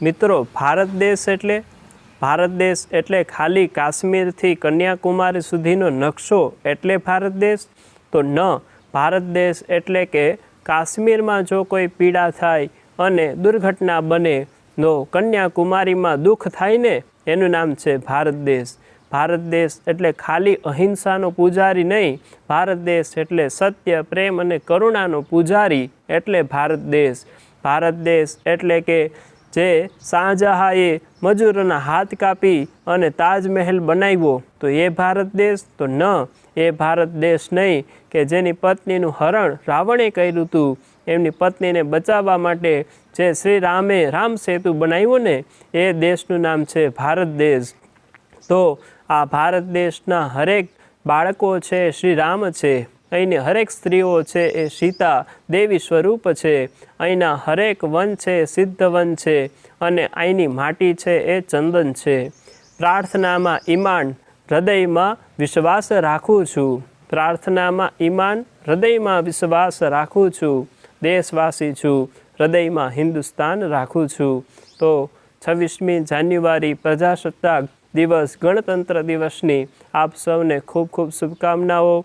મિત્રો, ભારત દેશ એટલે, ભારત દેશ એટલે ખાલી કાશ્મીરથી કન્યાકુમારી સુધીનો નકશો એટલે ભારત દેશ? તો ન, ભારત દેશ એટલે કે કાશ્મીરમાં જો કોઈ પીડા થાય અને દુર્ઘટના બને, તો કન્યાકુમારીમાં દુઃખ થાય ને? એનું નામ છે ભારત દેશ. ભારત દેશ એટલે ખાલી અહિંસાનો પૂજારી નહીં, ભારત દેશ એટલે સત્ય, પ્રેમ અને કરુણાનો પૂજારી એટલે ભારત દેશ. ભારત દેશ એટલે કે જે શાહજહાંએ મજૂરોના હાથ કાપી અને તાજમહેલ બનાવ્યો. તો એ ભારત દેશ? તો ન, એ ભારત દેશ નહીં કે જેની પત્નીનું હરણ રાવણે કર્યું હતું. એમની પત્નીને બચાવવા માટે જે શ્રી રામે રામ સેતુ બનાવ્યો ને, એ દેશનું નામ છે ભારત દેશ. તો આ ભારત દેશના હરેક બાળકો છે શ્રી રામ છે. અહીંની હરેક સ્ત્રીઓ છે એ સીતા દેવી સ્વરૂપ છે. અહીંના હરેક વન છે સિદ્ધ વન છે અને અહીંની માટી છે એ ચંદન છે. પ્રાર્થનામાં ઈમાન, હૃદયમાં વિશ્વાસ રાખું છું. પ્રાર્થનામાં ઈમાન, હૃદયમાં વિશ્વાસ રાખું છું. દેશવાસી છું, હૃદયમાં હિન્દુસ્તાન રાખું છું. તો છવ્વીસમી જાન્યુઆરી પ્રજાસત્તાક દિવસ ગણતંત્ર દિવસની આપ સૌને ખૂબ ખૂબ શુભકામનાઓ.